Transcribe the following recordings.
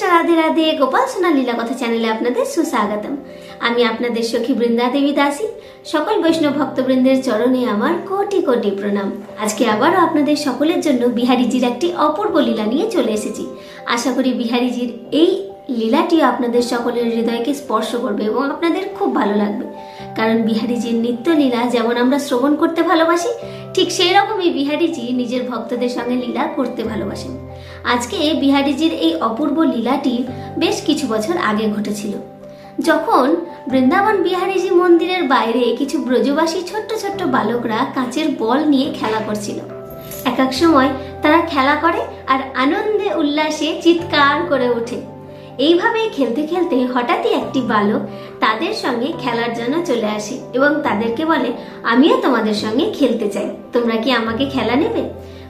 রাধে রাধে, গোপাল লীলা কথা চ্যানেলে আপনাদের সুস্বাগতম। আমি আপনাদের সখী বৃন্দা দেবী দাসী। সকল বৈষ্ণব ভক্তবৃন্দের চরণে আমার কোটি কোটি প্রণাম। আজকে আবারও আপনাদের সকলের জন্য বিহারীজির একটি অপূর্ব লীলা নিয়ে চলে এসেছি। আশা করি বিহারীজির এই লীলাটি আপনাদের সকলের হৃদয়কে স্পর্শ করবে এবং আপনাদের খুব ভালো লাগবে। কারণ বিহারীজির নিত্য লীলা যেমন আমরা শ্রবণ করতে ভালোবাসি ঠিক সেই রকমই বিহারিজি নিজের ভক্তদের সঙ্গে লীলা করতে ভালোবাসেন। আজকে বিহারিজির এই অপূর্ব লীলাটি বেশ কিছু বছর আগে ঘটেছিল। যখন বৃন্দাবন বিহারীজি মন্দিরের বাইরে কিছু ব্রজবাসী ছোট্ট ছোট্ট বালকরা কাঁচের বল নিয়ে খেলা করছিল। এক এক সময় তারা খেলা করে আর আনন্দে উল্লাসে চিৎকার করে ওঠে। এইভাবেই খেলতে খেলতে হঠাৎই একটি বালক তাদের সঙ্গে খেলার জন্য চলে আসে এবং তাদেরকে বলে, আমিও তোমাদের সঙ্গে খেলতে চাই। তোমরা কি আমাকে খেলা নেবে?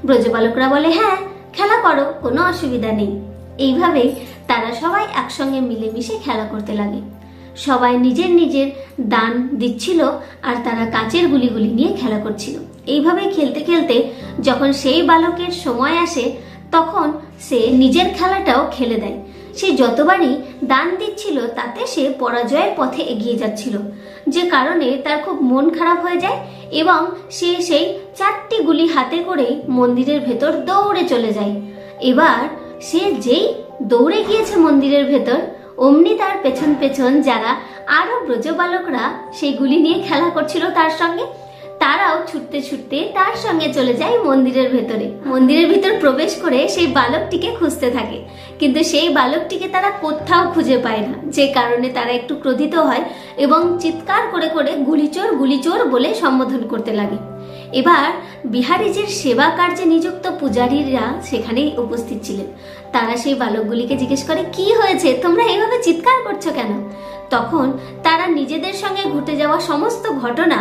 ব্রজবালকরা বলে হ্যাঁ খেলা করো, কোনো অসুবিধা নেই। এইভাবেই তারা সবাই একসঙ্গে মিলেমিশে খেলা করতে লাগে। সবাই নিজের নিজের দান দিচ্ছিল আর তারা কাচের গুলিগুলি নিয়ে খেলা করছিল। এইভাবে খেলতে খেলতে যখন সেই বালকের সময় আসে, তখন সে নিজের খেলাটাও খেলে দেয়। সে যতবারই দান দিচ্ছিল, তাতে সে পরাজয়ের পথে এগিয়ে যাচ্ছিল। যে কারণে তার খুব মন খারাপ হয়ে যায় এবং সে সেই চারটি গুলি হাতে করে মন্দিরের ভেতর দৌড়ে চলে যায়। এবার সে যেই দৌড়ে গিয়েছে মন্দিরের ভেতর, অমনি তার পেছন পেছন যারা আরও ব্রজবালকরা সেই গুলি নিয়ে খেলা করছিল তার সঙ্গে তারাও ছুটতে ছুটতে তার সঙ্গে চলে যায় মন্দিরের ভেতরে। মন্দিরের ভিতর প্রবেশ করে সেই বালকটিকে খুঁজতে থাকে। কিন্তু সেই বালকটিকে তারা কোথাও খুঁজে পায় না। যে কারণে তারা একটু ক্রোধিত হয় এবং চিৎকার করে করে গুলিচোর গুলিচোর বলে সম্বোধন করতে লাগে। এবার বিহারীজির সেবা কার্যে নিযুক্ত পূজারীরা সেখানেই উপস্থিত ছিলেন। তারা সেই বালকগুলিকে জিজ্ঞেস করে, কি হয়েছে? তোমরা এইভাবে চিৎকার করছ কেন? তখন তারা নিজেদের সঙ্গে ঘটে যাওয়া সমস্ত ঘটনা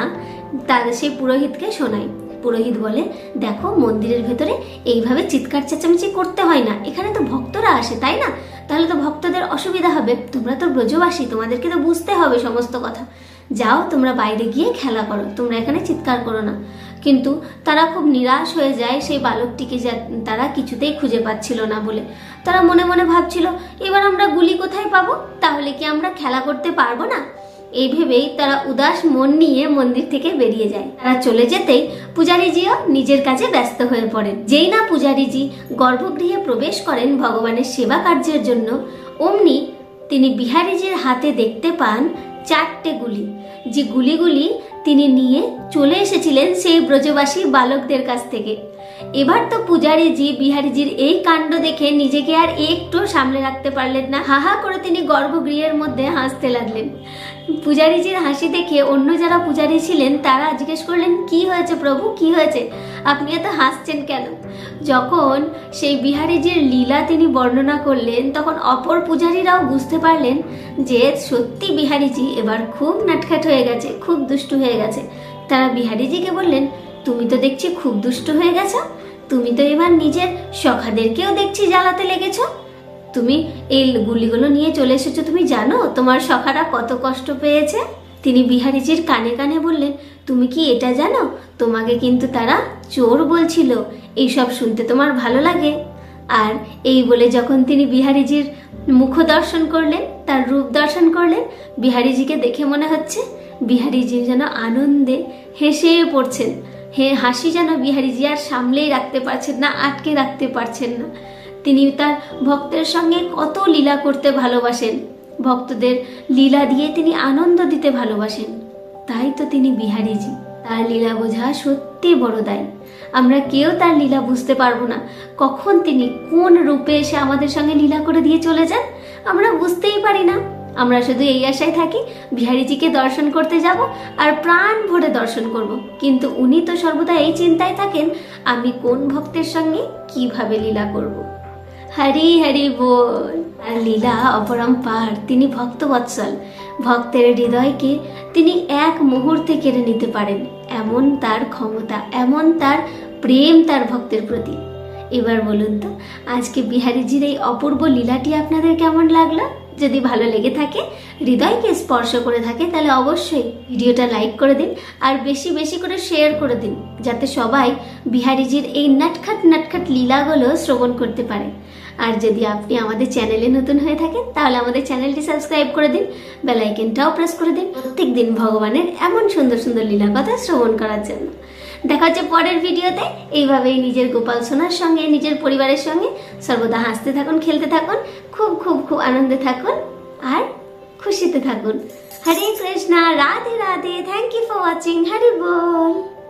তাদের সেই পুরোহিতকে শোনায় পুরোহিত বলে, দেখো, মন্দিরের ভেতরে এইভাবে চিৎকার চেঁচামেচি করতে হয় না। এখানে তো ভক্তরা আসে, তাই না? তাহলে তো ভক্তদের অসুবিধা হবে। তোমরা তো ব্রজবাসী, তোমাদেরকে তো বুঝতে হবে সমস্ত কথা। যাও, তোমরা বাইরে গিয়ে খেলা করো। তোমরা এখানে চিৎকার করো না। কিন্তু তারা খুব নিরাশ হয়ে যায়, সেই বালকটিকে যা তারা কিছুতেই খুঁজে পাচ্ছিল না বলে। তারা মনে মনে ভাবছিল, এবার আমরা গুলি কোথায় পাবো? তাহলে কি আমরা খেলা করতে পারব না? এই ভেবেই তারা উদাস মন নিয়ে মন্দির থেকে বেরিয়ে যায়। তারা চলে যেতেই পূজারীজিও নিজের কাজে ব্যস্ত হয়ে পড়েন। যেই না পূজারীজি গর্ভগৃহে প্রবেশ করেন ভগবানের সেবা কার্যের জন্য, অমনি তিনি বিহারীজির হাতে দেখতে পান চারটে গুলি। যে গুলিগুলি তিনি নিয়ে চলে এসেছিলেন সেই ব্রজবাসী বালকদের কাছ থেকে। এবার তো পূজারীজি বিহারীজির এই কাণ্ড দেখে নিজেকে আর একটু সামলে রাখতে পারলেন না। হাহা করে তিনি গর্ভগৃহের মধ্যে হাসতে লাগলেন। পূজারীজির হাসি দেখে অন্য যারা পূজারী ছিলেন, তারা জিজ্ঞেস করলেন, কি হয়েছে প্রভু? কি হয়েছে? আপনি এত হাসছেন কেন? যখন সেই বিহারীজির লীলা তিনি বর্ণনা করলেন, তখন অপর পূজারীরাও বুঝতে পারলেন যে সত্যি বিহারীজি এবার খুব নাটখাট হয়ে গেছে, খুব দুষ্টু হয়ে গেছে। তারা বিহারিজিকে বললেন, তুমি তো দেখছি খুব দুষ্টু হয়ে গেছো। তুমি তো এবার নিজের সখাদেরকেও দেখছি জ্বালাতে লেগেছ। তুমি এই গুলিগুলো নিয়ে চলে এসেছ, তুমি জানো তোমার সখারা কত কষ্ট পেয়েছে? তিনি বিহারিজির কানে কানে বললেন, তুমি কি এটা জানো? তোমাকে কিন্তু তারা চোর বলছিল। এইসব শুনতে তোমার ভালো লাগে? আর এই বলে যখন তিনি বিহারীজির মুখ দর্শন করলেন, তার রূপ দর্শন করলেন, বিহারীজিকে দেখে মনে হচ্ছে বিহারীজি যেন আনন্দে হেসে পড়ছেন। হে হাসি যেন বিহারীজি আর সামলেই রাখতে পারছেন না, আটকে রাখতে পারছেন না। তিনি তার ভক্তের সঙ্গে কত লীলা করতে ভালোবাসেন। ভক্তদের লীলা দিয়ে তিনি আনন্দ দিতে ভালোবাসেন। তাই তো তিনি বিহারীজি। তার লীলা বোঝা সত্যি বড় দায়ী। আমরা কেউ তার লীলা বুঝতে পারব না। কখন তিনি কোন রূপে এসে আমাদের সঙ্গে লীলা করে দিয়ে চলে যান, আমরা বুঝতেই পারি না। আমরা শুধু এই আশায় থাকি, বিহারীজিকে দর্শন করতে যাব আর প্রাণ ভরে দর্শন করব। কিন্তু উনি তো সর্বদা এই চিন্তায় থাকেন, আমি কোন ভক্তের সঙ্গে কীভাবে লীলা করব। হরি হরি বল, আর লীলা অপরম্পার তিনি ভক্ত বৎসল। ভক্তের হৃদয়কে তিনি এক মুহূর্তে কেড়ে নিতে পারেন। এমন তার ক্ষমতা, এমন তার প্রেম তার ভক্তের প্রতি। এবার বলুন তো, আজকে বিহারিজির এই অপূর্ব লীলাটি আপনাদের কেমন লাগল? যদি ভালো লেগে থাকে, হৃদয়কে স্পর্শ করে থাকে, তাহলে অবশ্যই ভিডিওটা লাইক করে দিন আর বেশি বেশি করে শেয়ার করে দিন, যাতে সবাই বিহারিজির এই নাটখাট নাটখাট লীলাগুলো শ্রবণ করতে পারে। আর যদি আপনি আমাদের চ্যানেলে নতুন হয়ে থাকেন, তাহলে আমাদের চ্যানেলটি সাবস্ক্রাইব করে দিন বেলাইকেনটাও প্রেস করে দিন প্রত্যেক দিন ভগবানের এমন সুন্দর সুন্দর লীলা কথা শ্রবণ করার জন্য। দেখা হচ্ছে পরের ভিডিওতে। এইভাবেই নিজের গোপাল সোনার সঙ্গে, নিজের পরিবারের সঙ্গে সর্বদা হাসতে থাকুন, খেলতে থাকুন, খুব খুব খুব আনন্দে থাকুন আর খুশিতে থাকুন। Hare Krishna, Radhe Radhe thank you for watching Hari ball.